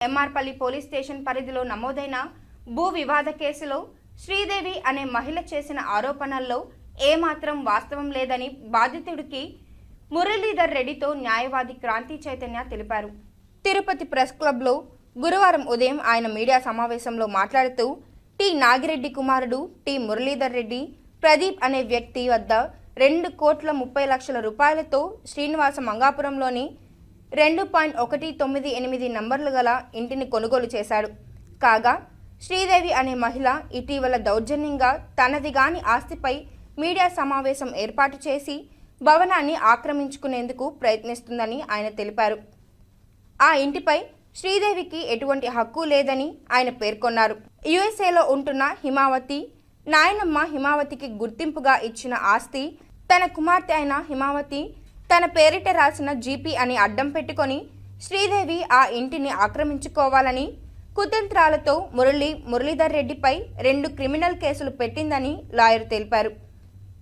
MR Palli police station పరిధిలో నమోదైన భూ వివాద కేసులో శ్రీదేవి అనే మహిళ చేసిన ఆరోపణల్లో ఏమాత్రం వాస్తవం లేదని బాధితుడికి మురళీధర్ రెడ్డితో న్యాయవాది క్రాంతి చైతన్య తెలిపారు. తిరుపతి ప్రెస్ క్లబ్లో గురువారం ఉదయం ఆయన మీడియా సమావేశంలో మాట్లాడుతూ టి నాగిరెడ్డి కుమారుడు టి మురళీధర్ రెడ్డి ప్రదీప్ అనే వ్యక్తి వద్ద రెండు కోట్ల ముప్పై లక్షల రూపాయలతో శ్రీనివాస మంగాపురంలోని రెండు పాయింట్ ఒకటి తొమ్మిది ఎనిమిది నంబర్లు గల ఇంటిని కొనుగోలు చేశాడు. కాగా శ్రీదేవి అనే మహిళ ఇటీవల దౌర్జన్యంగా తనది గాని ఆస్తిపై మీడియా సమావేశం ఏర్పాటు చేసి భవనాన్ని ఆక్రమించుకునేందుకు ప్రయత్నిస్తుందని ఆయన తెలిపారు. ఆ ఇంటిపై శ్రీదేవికి ఎటువంటి హక్కు లేదని ఆయన పేర్కొన్నారు. యుఎస్ఏలో ఉంటున్న హిమావతి నాయనమ్మ హిమావతికి గుర్తింపుగా ఇచ్చిన ఆస్తి తన కుమార్తె అయిన హిమావతి తన పేరిట రాసిన జీపీ అని అడ్డం పెట్టుకొని శ్రీదేవి ఆ ఇంటిని ఆక్రమించుకోవాలని కుతంత్రాలతో మురళి మురళీధర్ రెడ్డిపై రెండు క్రిమినల్ కేసులు పెట్టిందని లాయర్ తెలిపారు.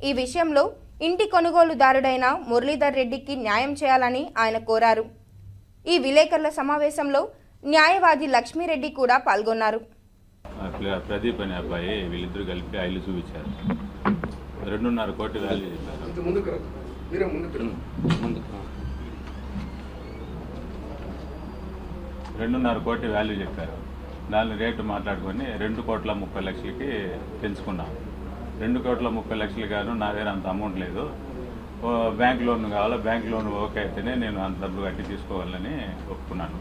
ఈ విషయంలో ఇంటి కొనుగోలుదారుడైన మురళీధర్ రెడ్డికి న్యాయం చేయాలని ఆయన కోరారు. ఈ విలేకరుల సమావేశంలో న్యాయవాది లక్ష్మీరెడ్డి కూడా పాల్గొన్నారు. ప్రదీప్ అనే అబ్బాయి వీళ్ళిద్దరు కలిపి ఇల్లు చూపించారు. రెండున్నర కోటి వాల్యూ చెప్పారు ముందుకు మీరే ముందుకు రెండున్నర కోటి వాల్యూ చెప్పారు. దాని రేటు మాట్లాడుకొని రెండు కోట్ల ముప్పై లక్షలకి పెంచుకున్నాం రెండు కోట్ల ముప్పై లక్షలు గాను నా దగ్గర అంత అమౌంట్ లేదు. బ్యాంక్ లోన్ కావాలా? బ్యాంక్ లోన్ ఓకే అయితేనే నేను అంత డబ్బులు కట్టి తీసుకోవాలని ఒప్పుకున్నాను.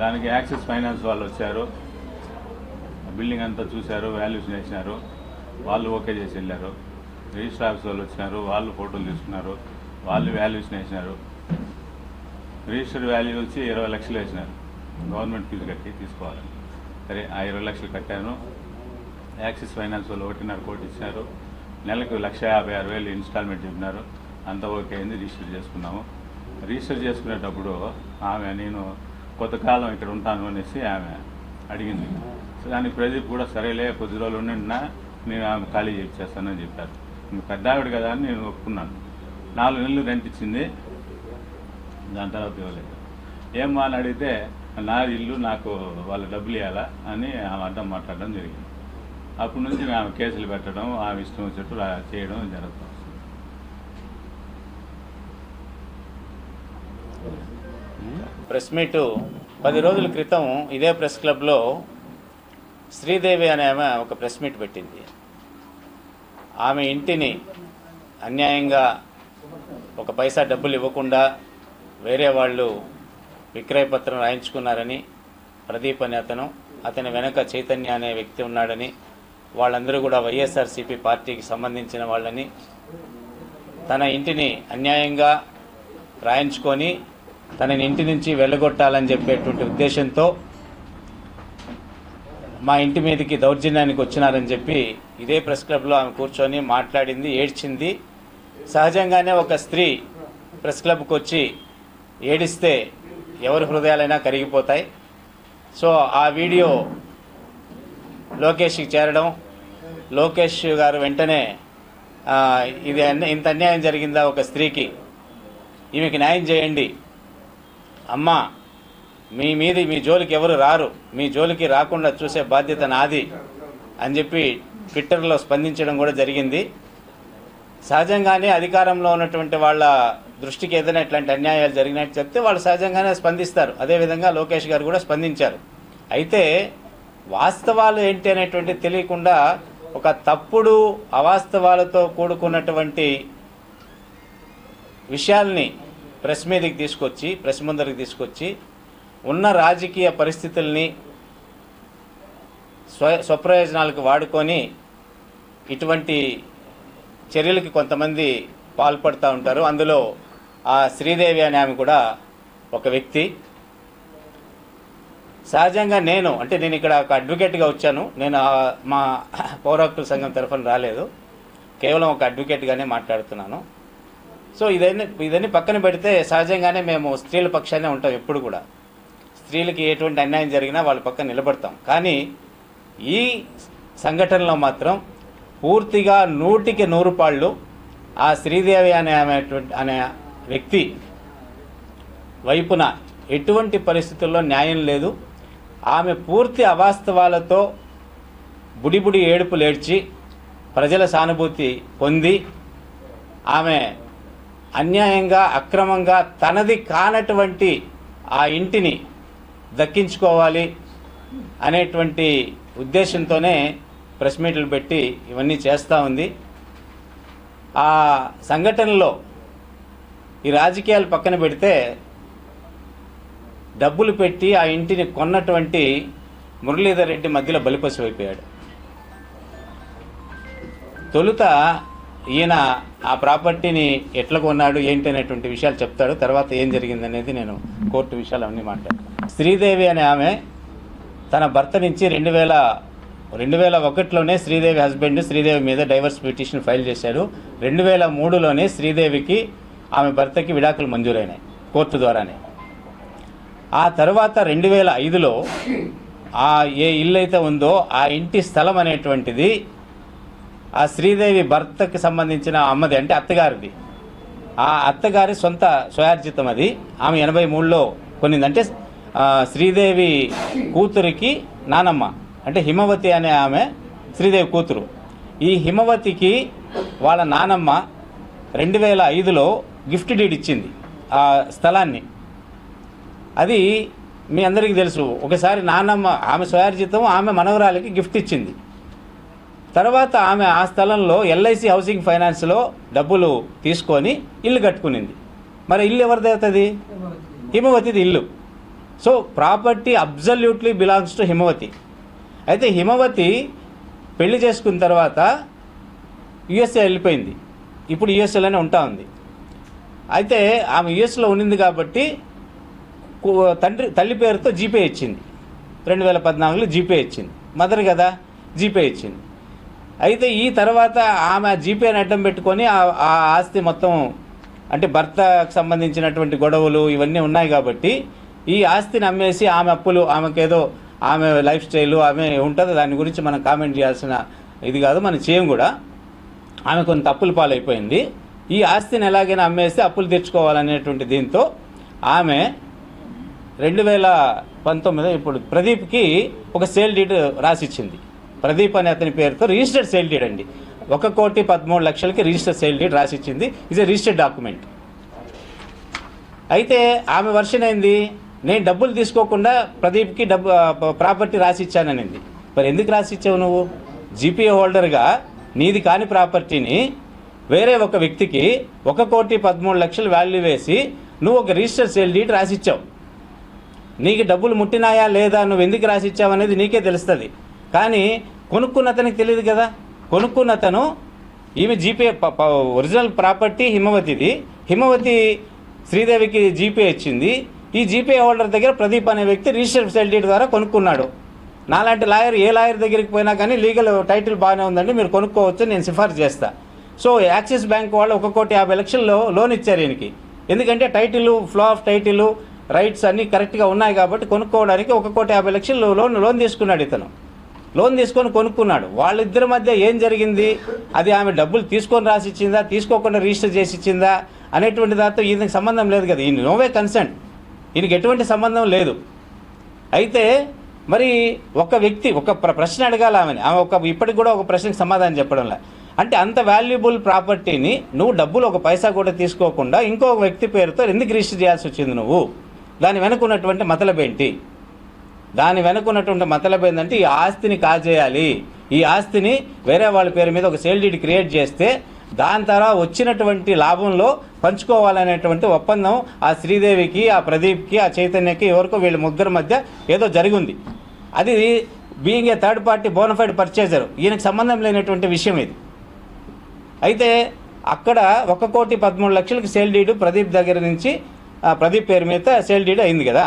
దానికి యాక్సిస్ ఫైనాన్స్ వాళ్ళు వచ్చారు. బిల్డింగ్ అంతా చూశారు వాల్యూషన్ వేసినారు వాళ్ళు ఓకే చేసి వెళ్ళారు. రిజిస్టర్ ఆఫీస్ వాళ్ళు వచ్చినారు వాళ్ళు ఫోటోలు తీసుకున్నారు వాళ్ళు వాల్యూషన్ వేసినారు. రిజిస్టర్ వాల్యూ వచ్చి ఇరవై లక్షలు వేసినారు. గవర్నమెంట్ ఫీజు కట్టి తీసుకోవాలని. సరే ఆ ఇరవై లక్షలు కట్టాను. యాక్సిస్ ఫైనాన్స్ వాళ్ళు ఒకటిన్నర కోటి ఇచ్చినారు. నెలకు లక్ష యాభై ఆరు వేలు ఇన్స్టాల్మెంట్ చెప్పినారు. అంత ఓకే అయింది రిజిస్టర్ చేసుకున్నాము. రిజిస్టర్ చేసుకునేటప్పుడు ఆమె నేను కొంతకాలం ఇక్కడ ఉంటాను అనేసి ఆమె అడిగింది. దానికి ప్రదీప్ కూడా సరేలే కొద్ది రోజులు ఉండినా నేను ఆమె ఖాళీ చేసేస్తానని చెప్పారు. పెద్ద ఆవిడ కదా అని నేను ఒప్పుకున్నాను. నాలుగు నెలలు రెంట్ ఇచ్చింది. దాని తర్వాత ఇవ్వలేదు. ఏమ్మా అని అడిగితే నా ఇల్లు నాకు వాళ్ళ డబ్బులు ఇవ్వాలా అని ఆమె అడ్డం మాట్లాడడం జరిగింది. అప్పటి నుంచి ఆమె కేసులు పెట్టడం ఆమె ఇష్టం వచ్చేట్టు చేయడం జరుగుతుంది ప్రెస్ మీటు పది రోజుల క్రితం ఇదే ప్రెస్ క్లబ్లో శ్రీదేవి అనే ఆమె ఒక ప్రెస్ మీట్ పెట్టింది. ఆమె ఇంటిని అన్యాయంగా ఒక పైసా డబ్బులు ఇవ్వకుండా వేరే వాళ్ళు విక్రయపత్రం రాయించుకున్నారని ప్రదీప్ అనే అతను అతని వెనక చైతన్య అనే వ్యక్తి ఉన్నాడని వాళ్ళందరూ కూడా వైఎస్ఆర్సీపీ పార్టీకి సంబంధించిన వాళ్ళని తన ఇంటిని అన్యాయంగా రాయించుకొని తనని ఇంటి నుంచి వెళ్ళగొట్టాలని చెప్పేటువంటి ఉద్దేశంతో మా ఇంటి మీదకి దౌర్జన్యానికి వచ్చినారని చెప్పి ఇదే ప్రెస్ క్లబ్లో ఆమె కూర్చొని మాట్లాడింది ఏడ్చింది. సహజంగానే ఒక స్త్రీ ప్రెస్ క్లబ్కి వచ్చి ఏడిస్తే ఎవరి హృదయాలైనా కరిగిపోతాయి. సో ఆ వీడియో లోకేష్కి చేరడం లోకేష్ గారు వెంటనే ఇది ఇంత అన్యాయం జరిగిందా ఒక స్త్రీకి? ఈమెకి న్యాయం చేయండి. అమ్మా మీ మీది మీ జోలికి ఎవరు రారు మీ జోలికి రాకుండా చూసే బాధ్యత నాది అని చెప్పి ట్విట్టర్లో స్పందించడం కూడా జరిగింది. సహజంగానే అధికారంలో ఉన్నటువంటి వాళ్ళ దృష్టికి ఏదైనా ఇట్లాంటి అన్యాయాలు జరిగినట్టు చెప్తే వాళ్ళు సహజంగానే స్పందిస్తారు. అదేవిధంగా లోకేష్ గారు కూడా స్పందించారు. అయితే వాస్తవాలు ఏంటి అనేటువంటి తెలియకుండా ఒక తప్పుడు అవాస్తవాలతో కూడుకున్నటువంటి విషయాల్ని ప్రెస్ మీదకి తీసుకొచ్చి ప్రెస్ ముందరికి తీసుకొచ్చి ఉన్న రాజకీయ పరిస్థితుల్ని స్వ స్వప్రయోజనాలకు వాడుకొని ఇటువంటి చర్యలకి కొంతమంది పాల్పడుతూ ఉంటారు. అందులో ఆ శ్రీదేవి అనే ఆమె కూడా ఒక వ్యక్తి. సహజంగా నేను అంటే నేను ఇక్కడ ఒక అడ్వకేట్గా వచ్చాను. నేను మా పౌరాకుల సంఘం తరఫున రాలేదు. కేవలం ఒక అడ్వకేట్గానే మాట్లాడుతున్నాను. సో ఇదన్నీ ఇదన్నీ పక్కన పెడితే సహజంగానే మేము స్త్రీల పక్షానే ఉంటాం ఎప్పుడు కూడా. స్త్రీలకి ఎటువంటి అన్యాయం జరిగినా వాళ్ళ పక్కన నిలబడతాం. కానీ ఈ సంఘటనలో మాత్రం పూర్తిగా నూటికి నూరు పాళ్ళు ఆ శ్రీదేవి అనే ఆమె అనే వ్యక్తి వైపున ఎటువంటి పరిస్థితుల్లో న్యాయం లేదు. ఆమె పూర్తి అవాస్తవాలతో బుడిబుడి ఏడుపు లేడ్చి ప్రజల సానుభూతి పొంది ఆమె అన్యాయంగా అక్రమంగా తనది కానటువంటి ఆ ఇంటిని దక్కించుకోవాలి అనేటువంటి ఉద్దేశంతోనే ప్రెస్ మీట్లు పెట్టి ఇవన్నీ చేస్తూ ఉంది. ఆ సంఘటనలో ఈ రాజకీయాలు పక్కన పెడితే డబ్బులు పెట్టి ఆ ఇంటిని కొన్నటువంటి మురళీధర్ రెడ్డి మధ్యలో బలిపశు అయిపోయాడు తొలుత ఈయన ఆ ప్రాపర్టీని ఎట్లా కొన్నాడు ఏంటి అనేటువంటి విషయాలు చెప్తాడు. తర్వాత ఏం జరిగింది అనేది నేను కోర్టు విషయాలు అవన్నీ మాట్లాడతాను. శ్రీదేవి అనే ఆమె తన భర్త నుంచి రెండు వేల రెండు వేల ఒకటిలోనే శ్రీదేవి హస్బెండ్ శ్రీదేవి మీద డైవర్స్ పిటిషన్ ఫైల్ చేశాడు. రెండు వేల మూడులోనే శ్రీదేవికి ఆమె భర్తకి విడాకులు మంజూరైనాయి కోర్టు ద్వారానే. ఆ తర్వాత రెండు వేల ఐదులో ఆ ఏ ఇల్లు అయితే ఉందో ఆ ఇంటి స్థలం అనేటువంటిది ఆ శ్రీదేవి భర్తకి సంబంధించిన అమ్మది అంటే అత్తగారిది. ఆ అత్తగారి సొంత స్వయార్జితం అది. ఆమె ఎనభై మూడులో కొన్నింది అంటే శ్రీదేవి కూతురికి నానమ్మ అంటే హిమవతి అనే ఆమె శ్రీదేవి కూతురు. ఈ హిమవతికి వాళ్ళ నానమ్మ రెండు వేల ఐదులో గిఫ్ట్ డీడ్ ఇచ్చింది ఆ స్థలాన్ని. అది మీ అందరికీ తెలుసు. ఒకసారి నానమ్మ ఆమె స్వయార్జితం ఆమె మనవరాలకి గిఫ్ట్ ఇచ్చింది. తర్వాత ఆమె ఆ స్థలంలో ఎల్ఐసి హౌసింగ్ ఫైనాన్స్లో డబ్బులు తీసుకొని ఇల్లు కట్టుకునింది. మరి ఇల్లు ఎవరిది అవుతుంది? హిమవతిది ఇల్లు. So property absolutely belongs to Himavathi. అయితే హిమవతి పెళ్ళి చేసుకున్న తర్వాత యుఎస్ఏ వెళ్ళిపోయింది. ఇప్పుడు యుఎస్ఏలోనే ఉంటా ఉంది. అయితే ఆమె యుఎస్లో ఉండింది కాబట్టి తండ్రి తల్లి పేరుతో జీపే ఇచ్చింది. రెండు వేల పద్నాలుగులో జీపే ఇచ్చింది. మదర్ కదా జీపే ఇచ్చింది. అయితే ఈ తర్వాత ఆమె జీపేని అడ్డం పెట్టుకొని ఆ- ఆస్తి మొత్తం అంటే భర్తకు సంబంధించినటువంటి గొడవలు ఇవన్నీ ఉన్నాయి కాబట్టి ఈ ఆస్తిని అమ్మేసి ఆమె అప్పులు ఆమెకేదో ఆమె లైఫ్ స్టైల్ ఆమె ఉంటుంది దాని గురించి మనం కామెంట్ చేయాల్సిన ఇది కాదు మనం చేయం కూడా. ఆమె కొన్ని తప్పులు పాలైపోయింది. ఈ ఆస్తిని ఎలాగైనా అమ్మేస్తే అప్పులు తెచ్చుకోవాలనేటువంటి దీంతో ఆమె రెండు వేల పంతొమ్మిది ఇప్పుడు ప్రదీప్కి ఒక సేల్ డీట్ రాసిచ్చింది. ప్రదీప్ అనే అతని పేరుతో రిజిస్టర్డ్ సేల్ డీడ్ అండి. ఒక కోటి పదమూడు లక్షలకి రిజిస్టర్డ్ సేల్ డీడ్ రాసిచ్చింది. ఇది రిజిస్టర్డ్ డాక్యుమెంట్ అయితే ఆమె వర్షన్ అయింది నేను డబ్బులు తీసుకోకుండా ప్రదీప్కి డబ్బు ప్రాపర్టీ రాసిచ్చాననింది. మరి ఎందుకు రాసిచ్చావు నువ్వు? జీపీఏ హోల్డర్గా నీది కాని ప్రాపర్టీని వేరే ఒక వ్యక్తికి ఒక కోటి పదమూడు లక్షలు వాల్యూ వేసి నువ్వు ఒక రిజిస్టర్ సేల్ డీట్ రాసిచ్చావు. నీకు డబ్బులు ముట్టినాయా లేదా? నువ్వు ఎందుకు రాసిచ్చావు అనేది నీకే తెలుస్తుంది. కానీ కొనుక్కున్న అతనికి తెలియదు కదా. కొనుక్కున్న అతను ఈమె జీపే ఒరిజినల్ ప్రాపర్టీ హిమవతిది. హిమవతి శ్రీదేవికి జీపే ఇచ్చింది. ఈ జీపే హోల్డర్ దగ్గర ప్రదీప్ అనే వ్యక్తి రిజిస్టర్ సెల్ ద్వారా కొనుక్కున్నాడు. నాలాంటి లాయర్ ఏ లాయర్ దగ్గరికి పోయినా కానీ లీగల్ టైటిల్ బాగానే ఉందండి. మీరు కొనుక్కోవచ్చు నేను సిఫార్సు చేస్తా. సో యాక్సిస్ బ్యాంక్ వాళ్ళు ఒక కోటి యాభై లక్షల్లో లోన్ ఇచ్చారు ఈయనకి. ఎందుకంటే title flow of title rights అన్నీ కరెక్ట్గా ఉన్నాయి కాబట్టి కొనుక్కోవడానికి ఒక కోటి యాభై లక్షలు లోన్ లోన్ తీసుకున్నాడు ఇతను. లోన్ తీసుకొని కొనుక్కున్నాడు. వాళ్ళిద్దరి మధ్య ఏం జరిగింది? అది ఆమె డబ్బులు తీసుకొని రాసిచ్చిందా తీసుకోకుండా రిజిస్టర్ చేసి ఇచ్చిందా? అనేటువంటి దాంతో ఈయనకి సంబంధం లేదు కదా. ఈయన నోవే కన్సెంట్ ఈయనకి ఎటువంటి సంబంధం లేదు. అయితే మరి ఒక వ్యక్తి ఒక ప్ర- ప్రశ్న అడగాలి ఆమెని. ఆమె ఒక ఇప్పటికి కూడా ఒక ప్రశ్నకి సమాధానం చెప్పడంలా. అంటే అంత వాల్యుబుల్ ప్రాపర్టీని నువ్వు డబ్బులు ఒక పైసా కూడా తీసుకోకుండా ఇంకో వ్యక్తి పేరుతో ఎందుకు రిజిస్టర్ చేయాల్సి వచ్చింది నువ్వు? దాని వెనుకున్నటువంటి మతలబేంటి? దాని వెనుకున్నటువంటి మతలబ్ ఏంటంటే ఈ ఆస్తిని కాజేయాలి. ఈ ఆస్తిని వేరే వాళ్ళ పేరు మీద ఒక సేల్ డీడ్ క్రియేట్ చేస్తే దాని తర్వాత వచ్చినటువంటి లాభంలో పంచుకోవాలనేటువంటి ఒప్పందం ఆ శ్రీదేవికి ఆ ప్రదీప్కి ఆ చైతన్యకి ఎవరికో వీళ్ళ ముగ్గురు మధ్య ఏదో జరిగింది. అది being a third party bona fide purchaser ఈయనకు సంబంధం లేనటువంటి విషయం ఇది. అయితే అక్కడ ఒక కోటి పదమూడు లక్షలకు సేల్ డీడు ప్రదీప్ దగ్గర నుంచి ఆ, ప్రదీప్ పేరు మీద సేల్ డీడ్ అయింది కదా.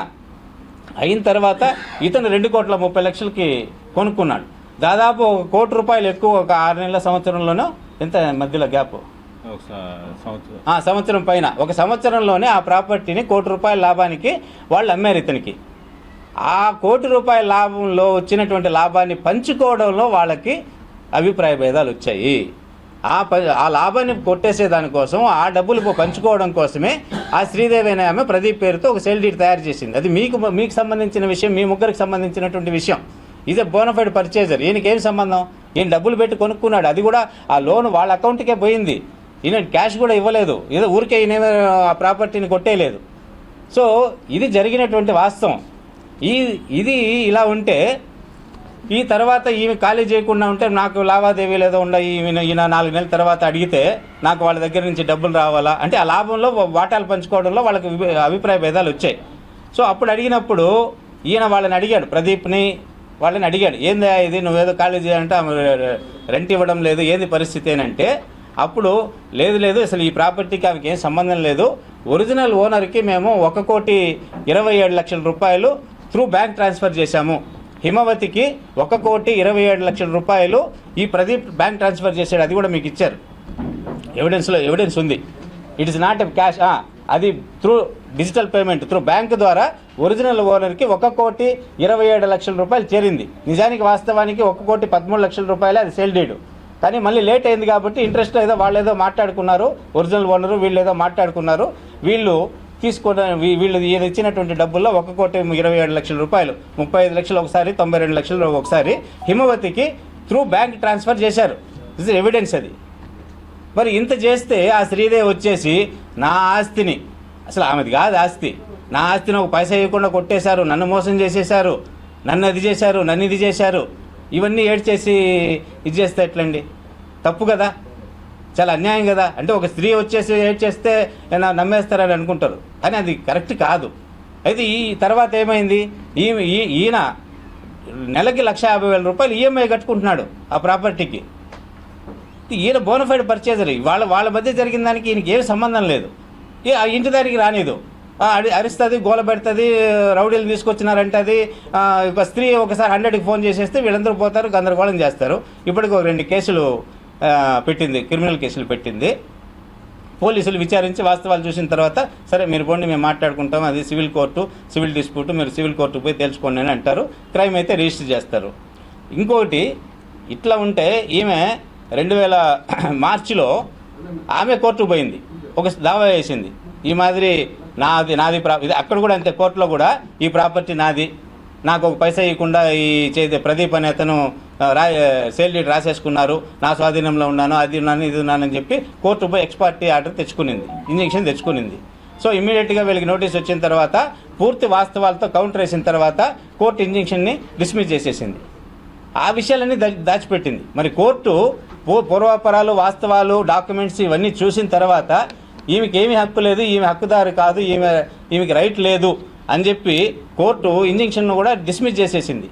అయిన తర్వాత ఇతను రెండు కోట్ల ముప్పై లక్షలకి కొనుక్కున్నాడు. దాదాపు ఒక కోటి రూపాయలు ఎక్కువ ఒక ఆరు నెలల సంవత్సరంలోనో ఎంత మధ్యలో గ్యాప్? సంవత్సరం పైన. ఒక సంవత్సరంలోనే ఆ ప్రాపర్టీని కోటి రూపాయల లాభానికి వాళ్ళు అమ్మారు ఇతనికి. ఆ కోటి రూపాయల లాభంలో వచ్చినటువంటి లాభాన్ని పంచుకోవడంలో వాళ్ళకి అభిప్రాయ భేదాలు వచ్చాయి. ఆ ప ఆ లాభాన్ని కొట్టేసే దానికోసం ఆ డబ్బులు పంచుకోవడం కోసమే ఆ శ్రీదేవి అనే ఆమె ప్రదీప్ పేరుతో ఒక సెల్ డీట్ తయారు చేసింది. అది మీకు మీకు సంబంధించిన విషయం మీ ముగ్గురికి సంబంధించినటువంటి విషయం. ఇదే బోనఫైడ్ పర్చేజర్ ఈయనకి ఏం సంబంధం? ఈయన డబ్బులు పెట్టి కొనుక్కున్నాడు. అది కూడా ఆ లోన్ వాళ్ళ అకౌంట్కే పోయింది. ఈయన క్యాష్ కూడా ఇవ్వలేదు. ఏదో ఊరికే ఈయన ఆ ప్రాపర్టీని కొట్టేయలేదు. సో ఇది జరిగినటువంటి వాస్తవం. ఈ ఇది ఇలా ఉంటే ఈ తర్వాత ఈమె ఖాళీ చేయకుండా ఉంటే నాకు లావాదేవీలు ఏదో ఉండవు ఈమె ఈయన నాలుగు నెలల తర్వాత అడిగితే నాకు వాళ్ళ దగ్గర నుంచి డబ్బులు రావాలా? అంటే ఆ లాభంలో వాటాలు పంచుకోవడంలో వాళ్ళకి అభిప్రాయ భేదాలు వచ్చాయి. సో అప్పుడు అడిగినప్పుడు ఈయన వాళ్ళని అడిగాడు ప్రదీప్ని వాళ్ళని అడిగాడు ఏందా ఇది? నువ్వేదో ఖాళీ చేయాలంటే ఆమె రెంట్ ఇవ్వడం లేదు ఏంది పరిస్థితి? అంటే అప్పుడు లేదు లేదు అసలు ఈ ప్రాపర్టీకి ఆమెకి ఏం సంబంధం లేదు. ఒరిజినల్ ఓనర్కి మేము ఒక కోటి ఇరవై ఏడు లక్షల రూపాయలు త్రూ బ్యాంక్ ట్రాన్స్ఫర్ చేశాము. హిమవతికి ఒక కోటి ఇరవై ఏడు లక్షల రూపాయలు ఈ ప్రదీప్ బ్యాంక్ ట్రాన్స్ఫర్ చేశాడు అది కూడా మీకు ఇచ్చారు. ఎవిడెన్స్లో ఎవిడెన్స్ ఉంది. It is not a cash అది through digital payment through bank ద్వారా ఒరిజినల్ ఓనర్కి ఒక కోటి ఇరవై ఏడు లక్షల రూపాయలు చేరింది. నిజానికి వాస్తవానికి ఒక కోటి పదమూడు లక్షల రూపాయలు అది సేల్ డేట్ కానీ మళ్ళీ లేట్ అయింది కాబట్టి ఇంట్రెస్ట్ ఏదో వాళ్ళు ఏదో మాట్లాడుకున్నారు ఒరిజినల్ ఓనరు వీళ్ళు ఏదో మాట్లాడుకున్నారు. వీళ్ళు తీసుకోవడం వీళ్ళు ఈయన ఇచ్చినటువంటి డబ్బుల్లో ఒక కోటి ఇరవై ఏడు లక్షల రూపాయలు ముప్పై ఐదు లక్షలు ఒకసారి తొంభై రెండు లక్షలు ఒకసారి హిమవతికి త్రూ బ్యాంక్ ట్రాన్స్ఫర్ చేశారు. ఇస్ ఎవిడెన్స్ అది. మరి ఇంత చేస్తే ఆ శ్రీదేవి వచ్చేసి నా ఆస్తిని అసలు ఆమెది కాదు ఆస్తి నా ఆస్తిని ఒక పైసా ఇవ్వకుండా కొట్టేశారు నన్ను మోసం చేసేశారు నన్ను అది చేశారు నన్ను ఇది చేశారు ఇవన్నీ ఏడ్చేసి ఇది చేస్తే ఎట్లండి? తప్పు కదా? చాలా అన్యాయం కదా. అంటే ఒక స్త్రీ వచ్చేసి ఏడ్ చేస్తే ఏమైనా నమ్మేస్తారని అనుకుంటారు. కానీ అది కరెక్ట్ కాదు. అయితే ఈ తర్వాత ఏమైంది? ఈ ఈ- ఈయన నెలకి లక్ష యాభై వేల రూపాయలు ఈఎంఐ కట్టుకుంటున్నాడు ఆ ప్రాపర్టీకి. ఈయన బోనఫైడ్ పర్చేజర్ వాళ్ళ వాళ్ళ మధ్య జరిగిన దానికి ఈయనకి ఏమి సంబంధం లేదు. ఈ ఆ ఇంటి దానికి రానిదు. అడి అరుస్తుంది గోల పెడుతుంది రౌడీలు తీసుకొచ్చినారంటే అది ఒక స్త్రీ ఒకసారి హండ్రెడ్కి ఫోన్ చేసేస్తే వీళ్ళందరూ పోతారు గందరగోళం చేస్తారు. ఇప్పటికి ఒక రెండు కేసులు పెట్టింది క్రిమినల్ కేసులు పెట్టింది. పోలీసులు విచారించి వాస్తవాలు చూసిన తర్వాత సరే మీరు పోండి మేము మాట్లాడుకుంటాం అది సివిల్ కోర్టు సివిల్ డిస్ప్యూట్ మీరు సివిల్ కోర్టుకు పోయి తెలుసుకోండి అని అంటారు. క్రైమ్ అయితే రిజిస్టర్ చేస్తారు. ఇంకొకటి ఇట్లా ఉంటే ఈమె రెండు వేల మార్చిలో ఆమె కోర్టుకు పోయింది. ఒక దావా వేసింది. ఈ మాదిరి నాది నాది ప్రా ఇది అక్కడ కూడా అంతే కోర్టులో కూడా ఈ ప్రాపర్టీ నాది. నాకు ఒక పైసా ఇవ్వకుండా ఈ చేతి ప్రదీప్ అనే అతను రా సేల్ డీడ్ రాసేసుకున్నారు నా స్వాధీనంలో ఉన్నాను అది ఉన్నాను ఇది ఉన్నానని చెప్పి కోర్టు పోయి ఎక్స్పార్టీ ఆర్డర్ తెచ్చుకునింది ఇంజెక్షన్ తెచ్చుకునింది. సో ఇమీడియట్గా వీళ్ళకి నోటీస్ వచ్చిన తర్వాత పూర్తి వాస్తవాలతో కౌంటర్ వేసిన తర్వాత కోర్టు ఇంజెక్షన్ని డిస్మిస్ చేసేసింది. ఆ విషయాలన్నీ దా దాచిపెట్టింది. మరి కోర్టు పూర్వాపరాలు వాస్తవాలు డాక్యుమెంట్స్ ఇవన్నీ చూసిన తర్వాత ఈమెకి ఏమి హక్కు లేదు ఈమె హక్కుదారు కాదు ఈమె ఈమెకి రైట్ లేదు అని చెప్పి కోర్టు ఇంజెక్షన్ను కూడా డిస్మిస్ చేసేసింది.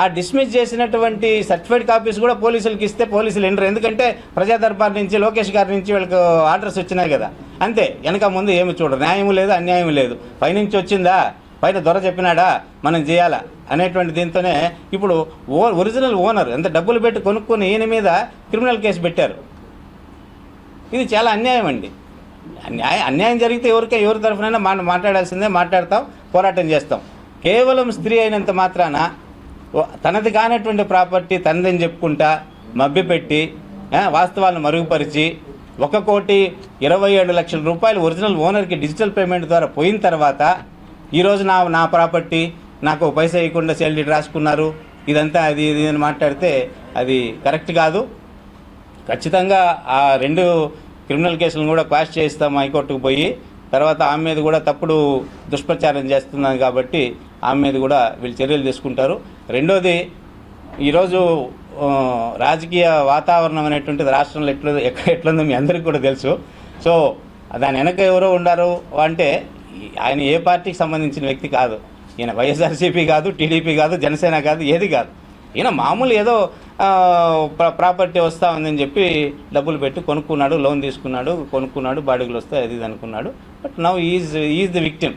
ఆ డిస్మిస్ చేసినటువంటి సర్టిఫైడ్ కాపీస్ కూడా పోలీసులకు ఇస్తే పోలీసులు ఎండరు. ఎందుకంటే ప్రజా దర్బార్ నుంచి లోకేష్ గారి నుంచి వీళ్ళకి ఆర్డర్స్ వచ్చినాయి కదా. అంతే వెనక ముందు ఏమి చూడరు. న్యాయం లేదు అన్యాయం లేదు. పైనుంచి వచ్చిందా? పైన దొర చెప్పినాడా? మనం చేయాలా? అనేటువంటి దీంతోనే ఇప్పుడు ఓ ఒరిజినల్ ఓనర్ ఎంత డబ్బులు పెట్టి కొనుక్కుని ఈయన మీద క్రిమినల్ కేసు పెట్టారు. ఇది చాలా అన్యాయం అండి. అన్యాయం అన్యాయం జరిగితే ఎవరికే ఎవరి తరఫునైనా మా మాట్లాడాల్సిందే మాట్లాడతాం పోరాటం చేస్తాం. కేవలం స్త్రీ అయినంత మాత్రాన తనది కానటువంటి ప్రాపర్టీ తనదని చెప్పుకుంటా మభ్యపెట్టి వాస్తవాలను మరుగుపరిచి ఒక కోటి ఇరవై ఏడు లక్షల రూపాయలు ఒరిజినల్ ఓనర్కి డిజిటల్ పేమెంట్ ద్వారా పోయిన తర్వాత ఈరోజు నా నా ప్రాపర్టీ నాకు పైస పైసా ఇవ్వకుండా సేల్ డీడ్ రాసుకున్నారు. ఇదంతా అది ఇది అని మాట్లాడితే అది కరెక్ట్ కాదు. ఖచ్చితంగా ఆ రెండు క్రిమినల్ కేసులను కూడా క్వాష్ చేయిస్తాం హైకోర్టుకు పోయి. తర్వాత ఆమె మీద కూడా తప్పుడు దుష్ప్రచారం చేస్తున్నాను కాబట్టి ఆమె మీద కూడా వీళ్ళు చర్యలు తీసుకుంటారు. రెండోది ఈరోజు రాజకీయ వాతావరణం అనేటువంటిది రాష్ట్రంలో ఎట్లా ఎక్కడ ఎట్లుందో మీ అందరికీ కూడా తెలుసు. సో దాని వెనక ఎవరో ఉండారు అంటే ఆయన ఏ పార్టీకి సంబంధించిన వ్యక్తి కాదు. ఈయన వైఎస్ఆర్సీపీ కాదు టీడీపీ కాదు జనసేన కాదు ఏది కాదు. ఈయన మామూలు ఏదో ప్రా- ప్రాపర్టీ వస్తా ఉందని చెప్పి డబ్బులు పెట్టి కొనుక్కున్నాడు లోన్ తీసుకున్నాడు కొనుక్కున్నాడు బాడుగులు వస్తాయి అది ఇది అనుకున్నాడు. but now he is, he is the victim.